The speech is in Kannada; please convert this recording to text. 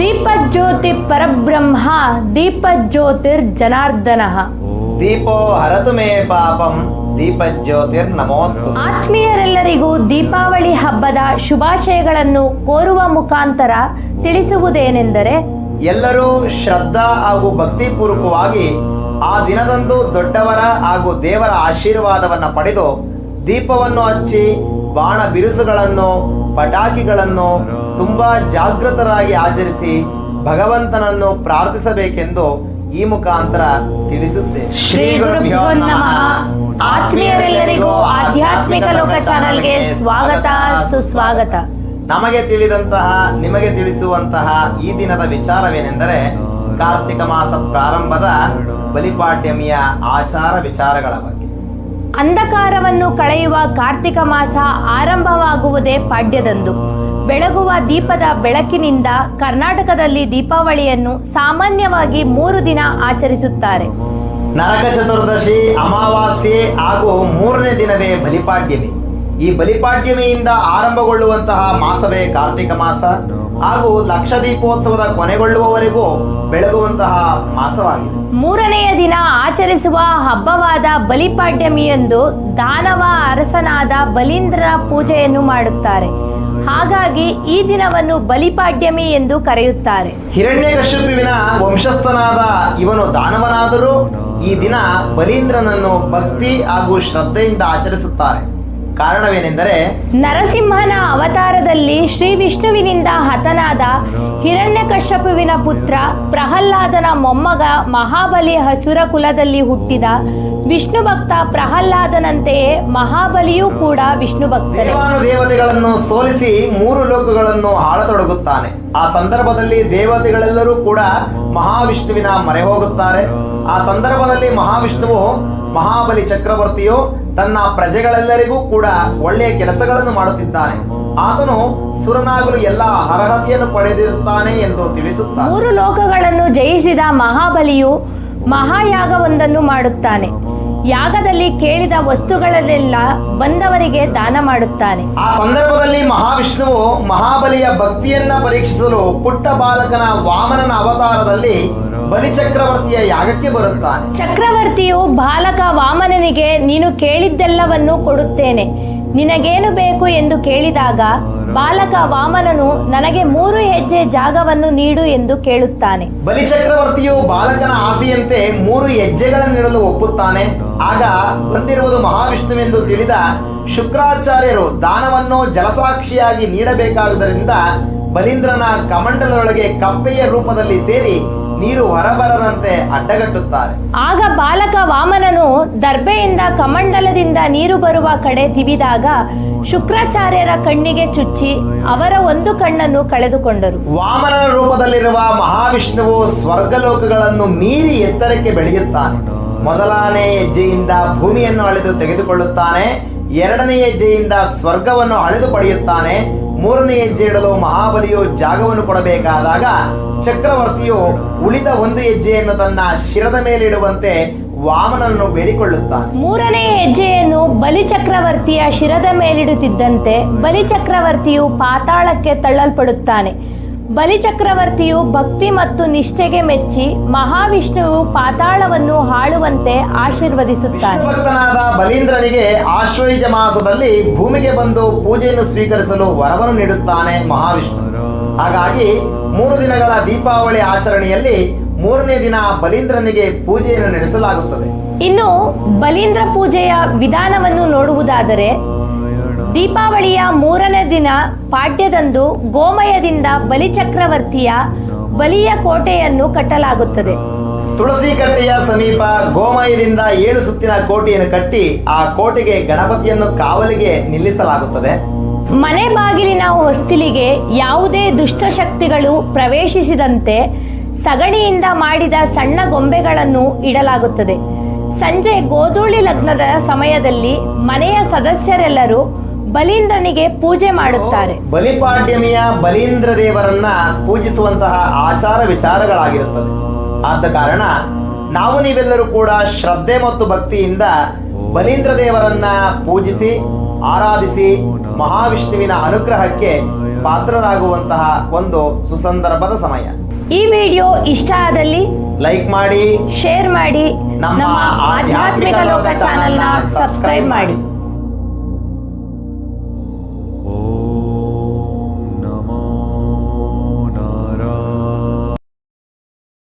ದೀಪಜ್ಯೋತಿ ಪರಬ್ರಹ್ಮ ದೀಪಜ್ಯೋತಿರ್ ಜನಾರ್ದನ ದೀಪೋ ಹರತು ಮೇ ಪಾಪಂ ದೀಪಜ್ಯೋತಿರ್ ನಮೋಸ್ತು. ಆತ್ಮೀಯರೆಲ್ಲರಿಗೂ ದೀಪಾವಳಿ ಹಬ್ಬದ ಶುಭಾಶಯಗಳನ್ನು ಕೋರುವ ಮುಖಾಂತರ ತಿಳಿಸುವುದೇನೆಂದರೆ ಎಲ್ಲರೂ ಶ್ರದ್ಧಾ ಹಾಗೂ ಭಕ್ತಿಪೂರ್ವಕವಾಗಿ ಆ ದಿನದಂದು ದೊಡ್ಡವರ ಹಾಗೂ ದೇವರ ಆಶೀರ್ವಾದವನ್ನ ಪಡೆದು ದೀಪವನ್ನು ಹಚ್ಚಿ ಬಾಣ ಬಿರುಸುಗಳನ್ನು ಪಟಾಕಿಗಳನ್ನು ತುಂಬಾ ಜಾಗೃತರಾಗಿ ಆಚರಿಸಿ ಭಗವಂತನನ್ನು ಪ್ರಾರ್ಥಿಸಬೇಕೆಂದು ಈ ಮುಖಾಂತರ ತಿಳಿಸುತ್ತೆ ಶ್ರೀ ಗುರುಭ್ಯೋ ನಮಃ. ಆತ್ಮೀಯರೆಲ್ಲರಿಗೂ ಆಧ್ಯಾತ್ಮಿಕ ಲೋಕ ಚಾನೆಲ್ಗೆ ಸ್ವಾಗತ ಸುಸ್ವಾಗತ. ನಮಗೆ ತಿಳಿದಂತಹ ನಿಮಗೆ ತಿಳಿಸುವಂತಹ ಈ ದಿನದ ವಿಚಾರವೇನೆಂದರೆ ಕಾರ್ತಿಕ ಮಾಸ ಪ್ರಾರಂಭದ ಬಲಿಪಾಡ್ಯಮಿಯ ಆಚಾರ ವಿಚಾರಗಳ ಬಗ್ಗೆ. ಅಂಧಕಾರವನ್ನು ಕಳೆಯುವ ಕಾರ್ತಿಕ ಮಾಸ ಆರಂಭವಾಗುವುದೇ ಪಾಡ್ಯದಂದು. ಬೆಳಗುವ ದೀಪದ ಬೆಳಕಿನಿಂದ ಕರ್ನಾಟಕದಲ್ಲಿ ದೀಪಾವಳಿಯನ್ನು ಸಾಮಾನ್ಯವಾಗಿ ಮೂರು ದಿನ ಆಚರಿಸುತ್ತಾರೆ. ನರಕ ಚತುರ್ದಶಿ, ಅಮಾವಾಸ್ಯೆ ಹಾಗೂ ಮೂರನೇ ದಿನವೇ ಬಲಿಪಾಡ್ಯಮಿ. ಈ ಬಲಿಪಾಡ್ಯಮಿಯಿಂದ ಆರಂಭಗೊಳ್ಳುವಂತಹ ಮಾಸವೇ ಕಾರ್ತಿಕ ಮಾಸ. ಹಾಗೂ ಲಕ್ಷ ದೀಪೋತ್ಸವದ ಕೊನೆಗೊಳ್ಳುವವರೆಗೂ ಬೆಳಗುವಂತಹ ಮಾಸವಾಗಿದೆ. ಮೂರನೆಯ ದಿನ ಆಚರಿಸುವ ಹಬ್ಬವಾದ ಬಲಿಪಾಡ್ಯಮಿಯಂದು ದಾನವ ಅರಸನಾದ ಬಲೀಂದ್ರ ಪೂಜೆಯನ್ನು ಮಾಡುತ್ತಾರೆ. ಹಾಗಾಗಿ ಈ ದಿನವನ್ನು ಬಲಿಪಾಡ್ಯಮಿ ಎಂದು ಕರೆಯುತ್ತಾರೆ. ಹಿರಣ್ಯಕಶ್ಯಪುವಿನ ವಂಶಸ್ಥನಾದ ಇವನು ದಾನವನಾದರೂ ಈ ದಿನ ಬಲೀಂದ್ರನನ್ನು ಭಕ್ತಿ ಹಾಗೂ ಶ್ರದ್ಧೆಯಿಂದ ಆಚರಿಸುತ್ತಾರೆ. ಕಾರಣವೇನೆಂದರೆ ನರಸಿಂಹನ ಅವತಾರದಲ್ಲಿ ಶ್ರೀ ವಿಷ್ಣುವಿನಿಂದ ಹತನಾದ ಹಿರಣ್ಯಕಶ್ಯಪುವಿನ ಪುತ್ರ ಪ್ರಹ್ಲಾದನ ಮೊಮ್ಮಗ ಮಹಾಬಲಿ ಹಸುರ ಕುಲದಲ್ಲಿ ಹುಟ್ಟಿದ ವಿಷ್ಣು ಭಕ್ತ ಪ್ರಹ್ಲಾದನಂತೆಯೇ ಮಹಾಬಲಿಯೂ ಕೂಡ ವಿಷ್ಣು ಭಕ್ತನೇ ದೇವತೆಗಳನ್ನು ಸೋಲಿಸಿ ಮೂರು ಲೋಕಗಳನ್ನು ಆಳತೊಡಗುತ್ತಾನೆ. ಆ ಸಂದರ್ಭದಲ್ಲಿ ದೇವತೆಗಳೆಲ್ಲರೂ ಕೂಡ ಮಹಾವಿಷ್ಣುವಿನ ಮೊರೆ ಹೋಗುತ್ತಾರೆ ಆ ಸಂದರ್ಭದಲ್ಲಿ ಮಹಾವಿಷ್ಣುವು ಮಹಾಬಲಿ ಚಕ್ರವರ್ತಿಯು ತನ್ನ ಪ್ರಜೆಗಳೆಲ್ಲರಿಗೂ ಕೂಡ ಒಳ್ಳೆಯ ಕೆಲಸಗಳನ್ನು ಮಾಡುತ್ತಿದ್ದಾನೆ. ಆತನು ಸುರನಾಗಲು ಎಲ್ಲ ಅರ್ಹತೆಯನ್ನು ಪಡೆದಿರುತ್ತಾನೆ ಎಂದು ತಿಳಿಸುತ್ತಾನೆ. ಮೂರು ಲೋಕಗಳನ್ನು ಜಯಿಸಿದ ಮಹಾಬಲಿಯು ಮಹಾಯಾಗವೊಂದನ್ನು ಮಾಡುತ್ತಾನೆ. ಯಾಗದಲ್ಲಿ ಕೇಳಿದ ವಸ್ತುಗಳನ್ನೆಲ್ಲ ಬಂದವರಿಗೆ ದಾನ ಮಾಡುತ್ತಾನೆ. ಆ ಸಂದರ್ಭದಲ್ಲಿ ಮಹಾವಿಷ್ಣುವು ಮಹಾಬಲಿಯ ಭಕ್ತಿಯನ್ನ ಪರೀಕ್ಷಿಸಲು ಪುಟ್ಟ ಬಾಲಕನ ವಾಮನನ ಅವತಾರದಲ್ಲಿ ಬಲಿಚಕ್ರವರ್ತಿಯ ಯಾಗಕ್ಕೆ ಬರುತ್ತಾನೆ? ಚಕ್ರವರ್ತಿಯು ಬಾಲಕ ವಾಮನನಿಗೆ ನೀನು ಕೇಳಿದ್ದೆಲ್ಲವನ್ನು ಕೊಡುತ್ತೇನೆ. ನಿನಗೇನು ಬೇಕು ಎಂದು ಕೇಳಿದಾಗ ಬಾಲಕ ವಾಮನನು ನನಗೆ ಮೂರು ಹೆಜ್ಜೆ ಜಾಗವನ್ನು ನೀಡು ಎಂದು ಕೇಳುತ್ತಾನೆ. ಬಲಿಚಕ್ರವರ್ತಿಯು ಬಾಲಕನ ಆಸೆಯಂತೆ ಮೂರು ಹೆಜ್ಜೆಗಳನ್ನಿಡಲು ಒಪ್ಪುತ್ತಾನೆ. ಆಗ ಬಂದಿರುವುದು ಮಹಾವಿಷ್ಣುವೆಂದು ತಿಳಿದ ಶುಕ್ರಾಚಾರ್ಯರು ದಾನವನ್ನು ಜಲಸಾಕ್ಷಿಯಾಗಿ ನೀಡಬೇಕಾದುದರಿಂದ ಬಲೀಂದ್ರನ ಕಮಂಡಲದೊಳಗೆ ಕಪ್ಪೆಯ ರೂಪದಲ್ಲಿ ಸೇರಿ ನೀರು ಹೊರಬರದಂತೆ ಅಡ್ಡಗಟ್ಟುತ್ತಾರೆ. ಆಗ ಬಾಲಕ ವಾಮನನು ದರ್ಬೆಯಿಂದ ಕಮಂಡಲದಿಂದ ನೀರು ಬರುವ ಕಡೆ ದಿವಿದಾಗ ಶುಕ್ರಾಚಾರ್ಯರ ಕಣ್ಣಿಗೆ ಚುಚ್ಚಿ ಅವರ ಒಂದು ಕಣ್ಣನ್ನು ಕಳೆದುಕೊಂಡರು. ವಾಮನನ ರೂಪದಲ್ಲಿರುವ ಮಹಾವಿಷ್ಣುವು ಸ್ವರ್ಗಲೋಕಗಳನ್ನು ಮೀರಿ ಎತ್ತರಕ್ಕೆ ಬೆಳೆಯುತ್ತಾನೆ. ಮೊದಲನೇ ಹೆಜ್ಜೆಯಿಂದ ಭೂಮಿಯನ್ನು ಅಳೆದು ತೆಗೆದುಕೊಳ್ಳುತ್ತಾನೆ. ಎರಡನೇ ಹೆಜ್ಜೆಯಿಂದ ಸ್ವರ್ಗವನ್ನು ಅಳೆದು ಪಡೆಯುತ್ತಾನೆ. ಮೂರನೇ ಹೆಜ್ಜೆ ಇಡಲು ಮಹಾಬಲಿಯು ಜಾಗವನ್ನು ಕೊಡಬೇಕಾದಾಗ ಚಕ್ರವರ್ತಿಯು ಉಳಿದ ಒಂದು ಹೆಜ್ಜೆಯನ್ನು ತನ್ನ ಶಿರದ ಮೇಲೆ ಇಡುವಂತೆ ವಾಮನನ್ನು ಬೇಡಿಕೊಳ್ಳುತ್ತಾನೆ. ಮೂರನೇ ಹೆಜ್ಜೆಯನ್ನು ಬಲಿಚಕ್ರವರ್ತಿಯ ಶಿರದ ಮೇಲಿಡುತ್ತಿದ್ದಂತೆ ಬಲಿಚಕ್ರವರ್ತಿಯು ಪಾತಾಳಕ್ಕೆ ತಳ್ಳಲ್ಪಡುತ್ತಾನೆ. ಬಲಿಚಕ್ರವರ್ತಿಯು ಭಕ್ತಿ ಮತ್ತು ನಿಷ್ಠೆಗೆ ಮೆಚ್ಚಿ ಮಹಾವಿಷ್ಣುವು ಪಾತಾಳವನ್ನು ಹಾಳುವಂತೆ ಆಶೀರ್ವದಿಸುತ್ತಾನೆ. ಭಕ್ತನಾದ ಬಲೀಂದ್ರನಿಗೆ ಆಶ್ವಯುಜ ಮಾಸದಲ್ಲಿ ಭೂಮಿಗೆ ಬಂದು ಪೂಜೆಯನ್ನು ಸ್ವೀಕರಿಸಲು ವರವನ್ನು ನೀಡುತ್ತಾನೆ ಮಹಾವಿಷ್ಣು ಹಾಗಾಗಿ ಮೂರು ದಿನಗಳ ದೀಪಾವಳಿ ಆಚರಣೆಯಲ್ಲಿ ಮೂರನೇ ದಿನ ಬಲೀಂದ್ರನಿಗೆ ಪೂಜೆಯನ್ನು ನಡೆಸಲಾಗುತ್ತದೆ. ಇನ್ನು ಬಲೀಂದ್ರ ಪೂಜೆಯ ವಿಧಾನವನ್ನು ನೋಡುವುದಾದರೆ ದೀಪಾವಳಿಯ ಮೂರನೇ ದಿನ ಪಾಡ್ಯದಂದು ಗೋಮಯದಿಂದ ಬಲಿಚಕ್ರವರ್ತಿಯ ಬಲಿಯ ಕೋಟೆಯನ್ನು ಕಟ್ಟಲಾಗುತ್ತದೆ. ತುಳಸಿ ಕಟ್ಟೆಯ ಸಮೀಪ ಗೋಮಯದಿಂದ ಏಳು ಸುತ್ತಿನ ಕೋಟೆಯನ್ನು ಕಟ್ಟಿ ಆ ಕೋಟೆಗೆ ಗಣಪತಿಯನ್ನು ಕಾವಲಿಗೆ ನಿಲ್ಲಿಸಲಾಗುತ್ತದೆ. ಮನೆ ಬಾಗಿಲಿನ ಹೊಸ್ತಿಲಿಗೆ ಯಾವುದೇ ದುಷ್ಟಶಕ್ತಿಗಳು ಪ್ರವೇಶಿಸಿದಂತೆ ಸಗಣಿಯಿಂದ ಮಾಡಿದ ಸಣ್ಣ ಗೊಂಬೆಗಳನ್ನು ಇಡಲಾಗುತ್ತದೆ. ಸಂಜೆ ಗೋಧೂಳಿ ಲಗ್ನದ ಸಮಯದಲ್ಲಿ ಮನೆಯ ಸದಸ್ಯರೆಲ್ಲರೂ ಬಲೀಂದ್ರನಿಗೆ ಪೂಜೆ ಮಾಡುತ್ತಾರೆ. ಬಲಿಪಾಡ್ಯಮಿಯ ಬಲೀಂದ್ರ ದೇವರನ್ನ ಪೂಜಿಸುವಂತಹ ಆಚಾರ ವಿಚಾರಗಳಾಗಿರುತ್ತದೆ ಆದ ಕಾರಣ ನಾವು ನೀವೆಲ್ಲರೂ ಕೂಡ ಶ್ರದ್ಧೆ ಮತ್ತು ಭಕ್ತಿಯಿಂದ ಬಲೀಂದ್ರ ದೇವರನ್ನ ಪೂಜಿಸಿ ಆರಾಧಿಸಿ ಮಹಾವಿಷ್ಣುವಿನ ಅನುಗ್ರಹಕ್ಕೆ ಪಾತ್ರರಾಗುವಂತಹ ಒಂದು ಸುಸಂದರ್ಭದ ಸಮಯ. ಈ ವಿಡಿಯೋ ಇಷ್ಟ ಆದಲ್ಲಿ ಲೈಕ್ ಮಾಡಿ ಶೇರ್ ಮಾಡಿ ನಮ್ಮ ಆಧ್ಯಾತ್ಮಿಕ ಲೋಕ ಚಾನೆಲ್ನ ಸಬ್ಸ್ಕ್ರೈಬ್ ಮಾಡಿ.